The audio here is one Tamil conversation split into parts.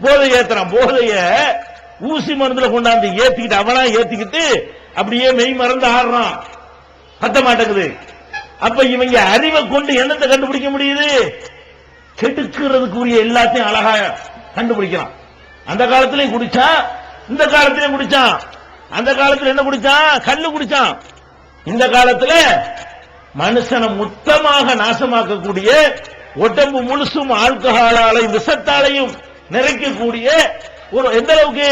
போதை ஏத்துறான். போதைய ஊசி மருந்துல கொண்டாந்து ஏத்திக்கிட்டு அவனா ஏத்திக்கிட்டு அப்படியே மெய் மறந்து ஆடுறான். பத்த மாட்டேங்குது. அப்ப இவங்க அறிவை கொண்டு என்னத்தை கண்டுபிடிக்க முடியுது? கெடுக்கிறதுக்குரிய எல்லாத்தையும் அழகா கண்டுபிடிக்கிறான். அந்த காலத்திலயும் குடிச்சான் இந்த காலத்திலயும் குடிச்சான். அந்த காலத்துல என்ன குடிச்சான்? கல்லு குடிச்சான். இந்த காலத்துல மனுஷனை மொத்தமாக நாசமாக்கக்கூடிய உடம்பு முழுசும் ஆல்கஹாலாலையும் விஷத்தாலையும் நிறைக்கக்கூடிய ஒரு எந்த அளவுக்கு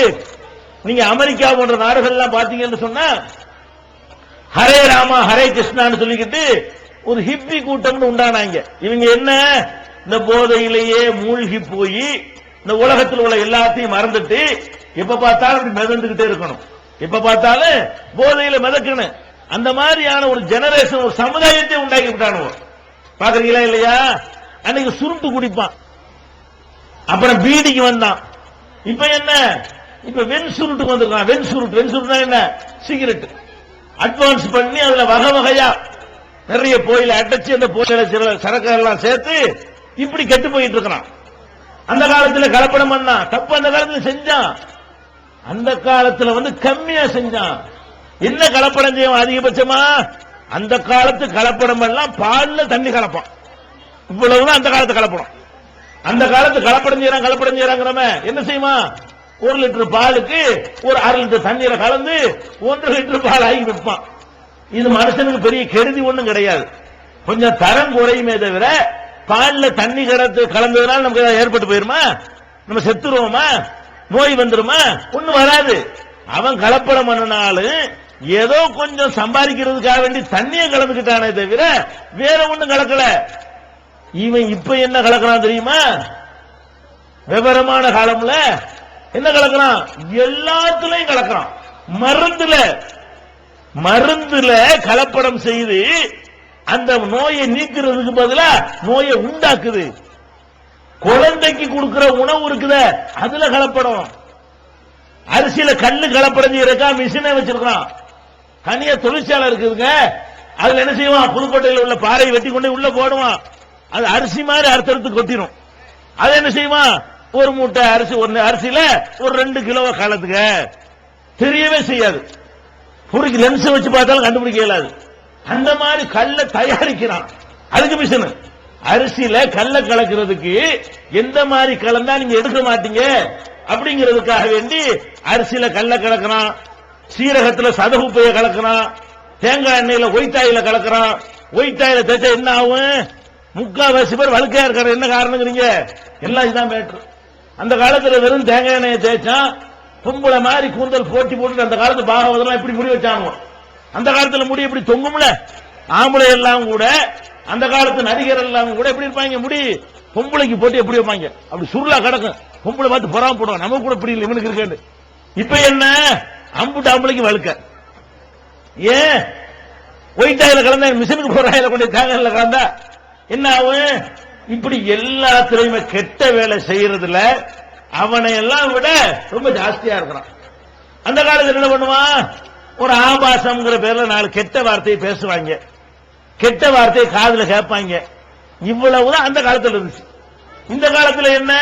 நீங்க அமெரிக்கா போன்ற நாடுகள்லாம் பாத்தீங்கன்னு சொன்னா ஹரே ராமா ஹரே கிருஷ்ணான்னு சொல்லிக்கிட்டு ஒரு ஹிப்பி கூட்டம்னு உண்டானாங்க. இவங்க என்ன? இந்த போதையிலேயே மூழ்கி போய் இந்த உலகத்தில் உள்ள எல்லாத்தையும் மறந்துட்டு எப்ப பார்த்தாலும் அப்படி மிதந்துகிட்டே இருக்கணும். எப்ப பார்த்தாலும் போதையில மிதக்கணும். அந்த மாதிரியான ஒரு ஜெனரேஷன் ஒரு சமுதாயத்தை உண்டாக்கி விட்டானுவோம் பாக்குறீங்களா இல்லையா? அன்னைக்கு சுருண்டு குடிப்பான். அப்புறம் பீடிக்கு வந்தான். இப்ப என்ன? இப்ப வெண் சுருட்டுக்கு வந்திருக்கான். வெண் சுருட்டு வெண் சுருட்டுனா என்ன? சிகரெட் அட்வான்ஸ் பண்ணி அதுல வகை வகையா நிறைய போயில அடைச்சு அந்த போயில சில சரக்குகள்லாம் சேர்த்து இப்படி கெட்டு போயிட்டு இருக்கிறான். அந்த காலத்துல கலப்படம் பண்ணான். தப்பு அந்த காலத்துல செஞ்சான். அந்த காலத்துல வந்து கம்மியா செஞ்சான். என்ன கலப்படம் செய்யும் அதிகபட்சமா? அந்த காலத்து கலப்படம் எல்லாம் பால்ல தண்ணி கலப்பான். இவ்வளவுதான் அந்த காலத்து கலப்படம். அந்த காலத்து கலப்படம் செய்யறான் கலப்படம் செய்யறாங்கிறவன் என்ன செய்யுமா ஒரு லிட்டர் பாலுக்கு ஒரு அரை லிட்டர் தண்ணீரை கலந்து ஒன்றரை லிட்டர் பால் ஆகி விற்பான். இது மனுஷனுக்கு பெரிய கெடுதி ஒண்ணும் கிடையாது. கொஞ்சம் தரம் குறையுமே தவிர பால்ல தண்ணி கலந்து கலந்ததுனால நமக்கு ஏதாவது ஏற்பட்டு போயிருமா? நம்ம செத்துருவோமா? நோய் வந்துருமா? ஒன்றும் வராது. அவன் கலப்படம் பண்ணினாலும் ஏதோ கொஞ்சம் சம்பாதிக்கிறதுக்காக வேண்டி தண்ணியை கலந்துக்கிட்டானே தவிர வேற ஒண்ணும் கலக்கல. இவன் இப்ப என்ன கலக்கிறான் தெரியுமா? விவரமான காலம்ல என்ன கலக்கிறான்? எல்லாத்துலயும் கலக்கிறான். மருந்துல மருந்துல கலப்படம் செய்து அந்த நோயை நீக்கிறதுக்கு பதிலா நோயை உண்டாக்குது. குழந்தைக்கு கொடுக்கிற உணவு இருக்குத அதுல கலப்படம். அரிசியில கல்லு கலப்படம் செய்யறக்கா மிஷினை வச்சிருக்கான் தனியா தொழிற்சாலை இருக்குதுங்க. அதுல என்ன செய்வான்? புதுக்கோட்டையில் உள்ள பாறையை வெட்டி கொண்டு உள்ள போடுவான். அது அரிசி மாதிரி அறுத்தறுத்து கொட்டிடும் அது என்ன செய்வான் ஒரு மூட்டை அரிசி ஒரு அரிசியில ஒரு ரெண்டு கிலோ காலத்துக்கு தெரியவே செய்யாது. பொறிக்கு லென்ஸ் வச்சு பார்த்தாலும் கண்டுபிடிக்க இயலாது. அந்த மாதிரி கல்ல தயாரிக்கிறான். அதுக்கு மிஷின் அரிசியில கல்ல கலக்கிறதுக்கு எந்த மாதிரி கலந்தா நீங்க எடுக்க மாட்டீங்க அப்படிங்கிறதுக்காக வேண்டி அரிசியில கல்ல கலக்கிறான். சீரகத்துல சதகுப்பைய கலக்கிறான். தேங்காய் எண்ணெயில ஒய்த்தாயில கலக்கிறான். ஒய்த்தாயில தேய்ச்சா என்ன ஆகும்? முக்காவாசி பேர் வழுக்கையா இருக்காரு. என்ன காரணங்கிறீங்க? எல்லாம் இதுதான் மேட்ரு அந்த காலத்துல வெறும் தேங்காய் எண்ணெயை தேய்ச்சா பொம்பளை மாதிரி கூந்தல் போட்டி போட்டு அந்த காலத்து பாகவதெல்லாம் இப்படி முடி வச்சாங்க அந்த காலத்துல முடி இப்படி தொங்கும்ல? ஆம்பளை எல்லாம் கூட அந்த காலத்து நடிகர் எல்லாம் கூட எப்படி இருப்பாங்க? முடி பொம்பளைக்கு போட்டு எப்படி வைப்பாங்க? அப்படி சுருளா கிடக்கும். பொம்பளை பார்த்து பொறாம போடுவாங்க. நமக்கு கூட இப்படி இல்லை. இவனுக்கு இருக்கேன் இப்ப என்ன? அம்புட்டு ஆம்பளைக்கு வழுக்க. ஏன்? ஒயிட் ஆயில கலந்தா மிஷினுக்கு போற ஆயில கொண்டு தேங்காயில கலந்தா என்ன ஆகும் இப்படி எல்லாத்துலயுமே கெட்ட வேலை செய்யறதுல அவனை எல்லாம் விட ரொம்ப ஜாஸ்தியா இருக்கிறான். அந்த காலத்தில் என்ன பண்ணுவான்? ஒரு ஆபாசம்ங்கிற பேர்ல நாலு கெட்ட வார்த்தையை பேசுவாங்க. கெட்ட வார்த்தையை காதல கேட்பாங்க. இவ்வளவுதான் அந்த காலத்தில் இருந்துச்சு. இந்த காலத்தில் என்ன?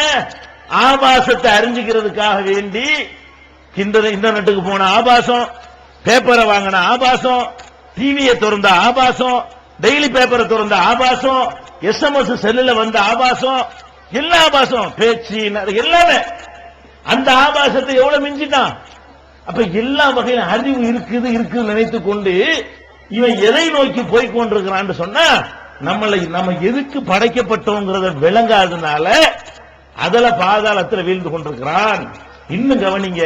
ஆபாசத்தை அறிஞ்சுக்கிறதுக்காக வேண்டி இந்த இன்டர்நெட்டுக்கு போன ஆபாசம் பேப்பரை வாங்கின ஆபாசம் டிவியை திறந்த ஆபாசம் டெய்லி பேப்பரை திறந்த ஆபாசம் எஸ்எம்எஸ் செல்லுல வந்த ஆபாசம் எல்லா ஆபாசம் பேச்சு எல்லாமே. அந்த ஆபாசத்தை எவ்வளவு மிஞ்சிட்டான்? அப்ப எல்லா வகையிலும் அறிவு இருக்குது இருக்குது நினைத்து கொண்டு இவன் எதை நோக்கி போய் கொண்டிருக்கிறான்னு சொன்னா நம்மளை நம்ம எதுக்கு படைக்கப்பட்டோங்கிறத விளங்காதனால அதுல பாதாளத்துல வீழ்ந்து கொண்டிருக்கிறான். இன்னும் கவனிங்க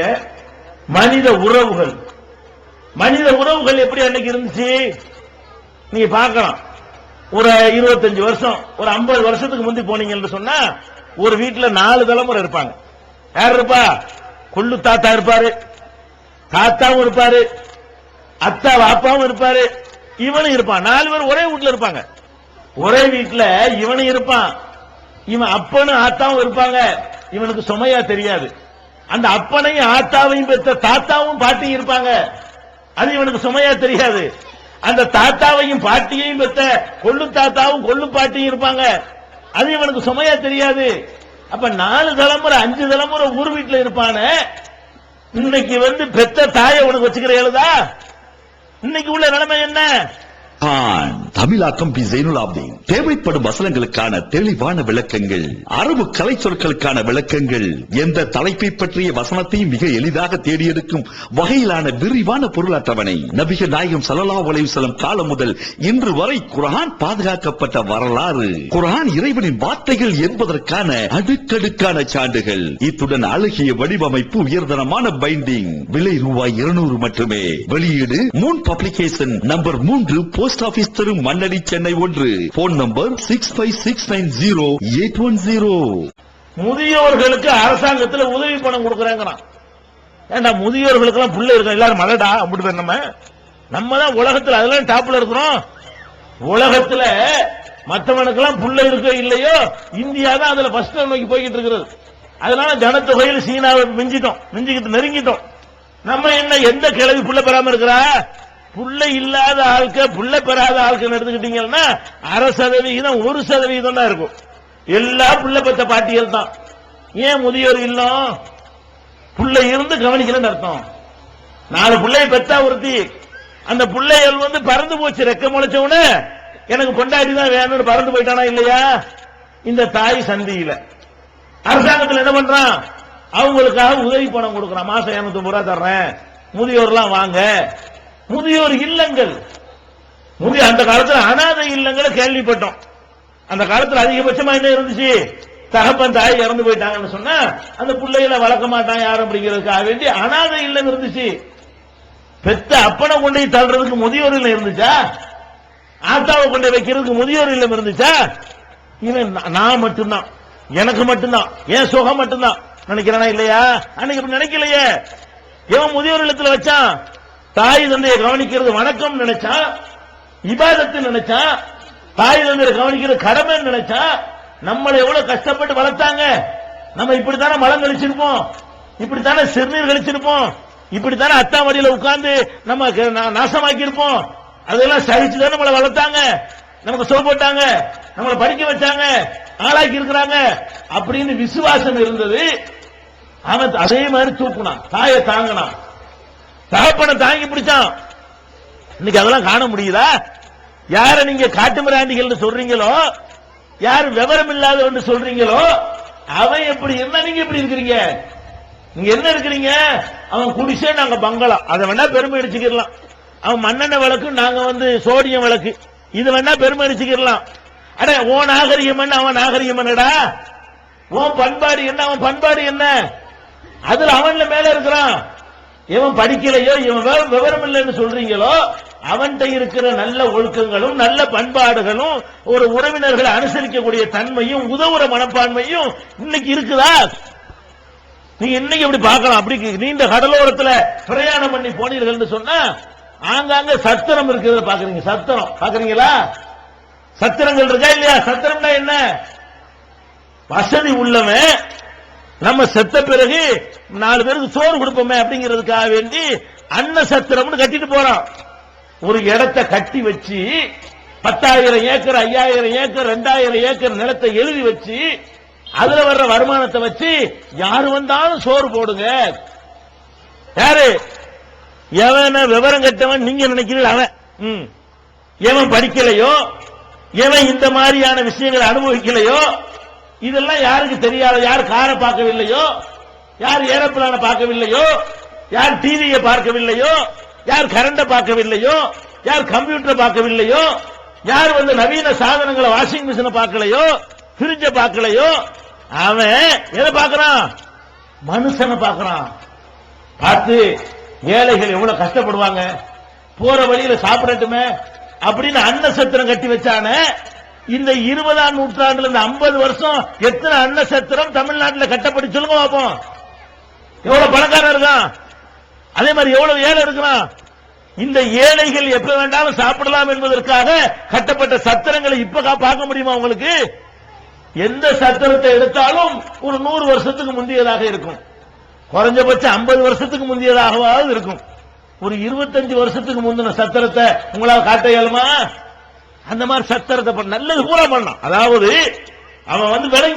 மனித உறவுகள். மனித உறவுகள் எப்படி அன்னைக்கு இருந்துச்சு? நீங்க பார்க்கலாம் ஒரு இருபத்தஞ்சு வருஷம் ஒரு ஐம்பது வருஷத்துக்கு முந்தி போனீங்கன்னு சொன்னா ஒரு வீட்டுல நாலு தலைமுறை இருப்பாங்க. யார் இருப்பா? கொள்ளு தாத்தா இருப்பாரு தாத்தாவும் இருப்பாரு அத்தா வாப்பாவும் இருப்பாரு இவனும் இருப்பான். நாலு பேர் ஒரே வீட்டுல இருப்பாங்க. ஒரே வீட்டுல இவனும் இருப்பான். இவன் அப்பனும் ஆத்தாவும் இருப்பாங்க. இவனுக்கு சுமையா தெரியாது. அந்த அப்பனையும் ஆத்தாவையும் பெற்ற தாத்தாவும் பாட்டியும் இருப்பாங்க. அது இவனுக்கு சுமையா தெரியாது. அந்த தாத்தாவையும் பாட்டியையும் பெத்த கொள்ளு தாத்தாவும் கொள்ளு பாட்டியும் இருப்பாங்க. அது இவனுக்கு சுமையா தெரியாது. அப்ப நாலு தலைமுறை அஞ்சு தலைமுறை ஊர் வீட்டுல இருப்பான. இன்னைக்கு வந்து பெத்த தாயை உனக்கு வச்சுக்கிற எழுதா இன்னைக்கு உள்ள நிலைமை என்ன? தமிழாக்கம் பி ஜெயினுலாப்தீன் தேவைப்படும் வசனங்களுக்கான தெளிவான விளக்கங்கள் அரபு கலை சொற்களுக்கான விளக்கங்கள் எந்த தலைப்பை பற்றிய வசனத்தையும் மிக எளிதாக தேடியெடுக்கும் வகையிலான விரிவான பொருள் அட்டவணை நபிகள் நாயகம் சலலா அலைஹி காலம் முதல் இன்று வரை குரான் பாதுகாக்கப்பட்ட வரலாறு. குரான் இறைவனின் வார்த்தைகள் என்பதற்கான அடுக்கடுக்கான சான்றுகள். இத்துடன் அழகிய வடிவமைப்பு உயர்தனமான பைண்டிங் விலை ரூபாய் இருநூறு மட்டுமே. வெளியீடு மூன் பப்ளிகேஷன் நம்பர் மூன்று போஸ்ட் போஸ்ட் ஆபீஸ் தெரு மண்ணடி சென்னை ஒன்று. Phone number six five six nine zero eight one zero முதியோர்களுக்கு அரசாங்கத்தில் உதவி பணம் கொடுக்கறாங்கறான். ஏன்டா முதியோர்களுக்கு எல்லாம் புள்ள இருக்கோம் எல்லாரும் மலடா அப்படி பேர் நம்ம. நம்ம தான் உலகத்தில் அதெல்லாம் டாப்ல இருக்கிறோம். உலகத்துல மற்றவனுக்கெல்லாம் புள்ள இருக்கோ இல்லையோ இந்தியா தான் அதுல ஃபர்ஸ்ட் நோக்கி போய்கிட்டு இருக்கிறது. அதனால ஜனத்தொகையில் சீனாவை மிஞ்சிட்டோம். மிஞ்சிக்கிட்டு நெருங்கிட்டோம். நம்ம என்ன எந்த கிழவி புள்ள பெறாம இருக்கிறா? புள்ள இல்லாத ஆட்க புள்ள பெறாத ஆளுக்கு எடுத்துக்கிட்டீங்கன்னா அரை சதவீதம் ஒரு சதவீதம் தான் இருக்கும். எல்லா புள்ள பெற்ற பாட்டிகள் தான். ஏன் முதியோர் இல்லம்? புள்ள இருந்து கவனிக்கலன்னு அர்த்தம். நாலு பிள்ளைய பெத்தா ஒருத்தி அந்த பிள்ளைகள் வந்து பறந்து போச்சு ரெக்க முளைச்ச உடனே எனக்கு கொண்டாடி தான் வேணும்னு பறந்து போயிட்டானா இல்லையா? இந்த தாய் சந்தியில. அரசாங்கத்தில் என்ன பண்றான்? அவங்களுக்காக உதவி பணம் கொடுக்கறான். மாசம் இருநூத்தி ரூபா தர்றேன். முதியோர்லாம் வாங்க. முதியோர் இல்லங்கள். முதிய அந்த காலத்தில் அனாதை இல்லங்களை கேள்விப்பட்டோம். அந்த காலத்தில் அதிகபட்சமா என்ன இருந்துச்சு? தகப்பன் தாய் இறந்து போயிட்டாங்கன்னு சொன்னா அந்த பிள்ளைகளை வளர்க்க மாட்டான் யாரும் அப்படிங்கிறதுக்காக வேண்டி அனாதை இல்லம் இருந்துச்சு. பெத்த அப்பனை கொண்டு தள்ளுறதுக்கு முதியோர் இல்லம் இருந்துச்சா? ஆத்தாவை கொண்டு வைக்கிறதுக்கு முதியோர் இல்லம் இருந்துச்சா? இவன் நான் மட்டும்தான். எனக்கு மட்டும்தான். என் சுகம் மட்டும்தான். நினைக்கிறேனா இல்லையா? அன்னைக்கு நினைக்கலையே. இவன் முதியோர் இல்லத்துல வச்சான்? தாய் தந்தையை கவனிக்கிறது வணக்கம் நினைச்சா இபாதத்து நினைச்சா தாய் தந்தையை கவனிக்கிறது கடமைன்னு நினைச்சா நம்மளை எவ்வளவு கஷ்டப்பட்டு வளர்த்தாங்க? நம்ம இப்படித்தானே மலம் கழிச்சிருப்போம். இப்படித்தானே சிறுநீர் கழிச்சிருப்போம். இப்படித்தானே அத்தாமடியில உட்கார்ந்து நம்ம நா- நாசமாக்கி இருப்போம் அதெல்லாம் சகிச்சுதான் நம்மளை வளர்த்தாங்க. நமக்கு சோ போட்டாங்க. நம்மளை படிக்க வச்சாங்க. ஆளாக்கி இருக்கிறாங்க. அப்படின்னு விசுவாசம் இருந்தது. அவன் அதே மாதிரி தூக்குனான். தாயை தாங்கினான். தகப்பனை தாங்கி பிடிச்சான். இன்னைக்கு அதெல்லாம் காண முடியுதா? யார நீங்க காட்டு மிராண்டிகள் சொல்றீங்களோ? யார் விவரம் இல்லாதவன்னு சொல்றீங்களோ? அவன் எப்படி என்ன நீங்க எப்படி இருக்கிறீங்க? நீங்க என்ன இருக்கிறீங்க? அவன் குடிசே நாங்க பங்களா. அதை வேணா பெருமை அடிச்சுக்கிடலாம். அவன் மண்ணெண்ணெய் விளக்கு நாங்க வந்து சோடியம் விளக்கு. இது வேணா பெருமை அடிச்சுக்கிடலாம். அட ஓ நாகரிகம் என்ன அவன் நாகரிகம் என்னடா உன் பண்பாடு என்ன அவன் பண்பாடு என்ன? அதுல அவன்ல மேல இருக்கிறான். இவன் படிக்கலையோ இவன் விவரம் இல்லைன்னு சொல்றீங்களோ அவன்கிட்ட இருக்கிற நல்ல ஒழுக்கங்களும் நல்ல பண்பாடுகளும் ஒரு உறவினர்களை அனுசரிக்கக்கூடிய தன்மையும் உதவுற மனப்பான்மையும் இன்னைக்கு இருக்குதா? நீங்க இன்னைக்கு இப்படி பார்க்கலாம். அப்படி நீண்ட கடலோரத்துல பிரயாணம் பண்ணி போனீர்கள்னு சொன்னா ஆங்காங்க சத்திரம் இருக்கிறத பாக்குறீங்க சத்திரம். பாக்குறீங்களா சத்திரங்கள் இருக்கா இல்லையா? சத்திரம்னா என்ன? வசதி உள்ளவன் நம்ம செத்த பிறகு நாலு பேருக்கு சோறு கொடுப்போமே அப்படிங்கிறதுக்காக வேண்டி அன்ன சத்திரம்னு கட்டிட்டு போறான் ஒரு இடத்தை கட்டி வச்சு பத்தாயிரம் ஏக்கர் ஐயாயிரம் ஏக்கர் ரெண்டாயிரம் ஏக்கர் நிலத்தை எழுதி வச்சு அதுல வர்ற வருமானத்தை வச்சு யாரு வந்தாலும் சோறு போடுங்க. யாரு? எவன விவரம் கட்டவன் நீங்க நினைக்கிறீங்க அவன். ம். எவன் படிக்கலையோ எவன் இந்த மாதிரியான விஷயங்களை அனுபவிக்கலையோ இதெல்லாம் யாருக்கு தெரியாத யார் காரை பார்க்கவில்லையோ யார் ஏரோப்ளான பார்க்கவில்லையோ யார் டிவியை பார்க்கவில்லையோ யார் கரண்ட பார்க்கவில்லையோ யார் கம்ப்யூட்டரை பார்க்கவில்லையோ யார் வந்து நவீன சாதனங்களை வாஷிங் மிஷினை பார்க்கலையோ ஃப்ரிட்ஜ பார்க்கலையோ அவன் எதை பார்க்கறான்? மனுஷனை பார்க்கறான். பார்த்து ஏழைகள் எவ்வளவு கஷ்டப்படுவாங்க? போற வழியில சாப்பிடட்டுமே அப்படின்னு அன்ன சத்திரம் கட்டி வச்சானே இந்த இருபதாம் நூற்றாண்டுல இந்த ஐம்பது வருஷம் எத்தனை அன்ன சத்திரம் தமிழ்நாட்டில் கட்டப்படி சொல்லுங்க பார்ப்போம் எவ்வளவு பணக்காரர் இருக்கான்? அதே மாதிரி எவ்வளவு ஏழை இருக்கிறான்? இந்த ஏழைகள் எப்ப வேண்டாலும் சாப்பிடலாம் என்பதற்காக கட்டப்பட்ட சத்திரங்களை இப்ப பார்க்க முடியுமா உங்களுக்கு? எந்த சத்திரத்தை எடுத்தாலும் ஒரு நூறு வருஷத்துக்கு முந்தையதாக இருக்கும். குறைஞ்சபட்சம் 50 வருஷத்துக்கு முந்தையதாகவாவது இருக்கும். ஒரு 25 வருஷத்துக்கு முந்தின சத்திரத்தை உங்களால் காட்ட இயலுமா? அந்த மாதிரி சத்திரத்தை பண்ண நல்லது பூரா பண்ணான். அதாவது அவன் வந்து விளங்கி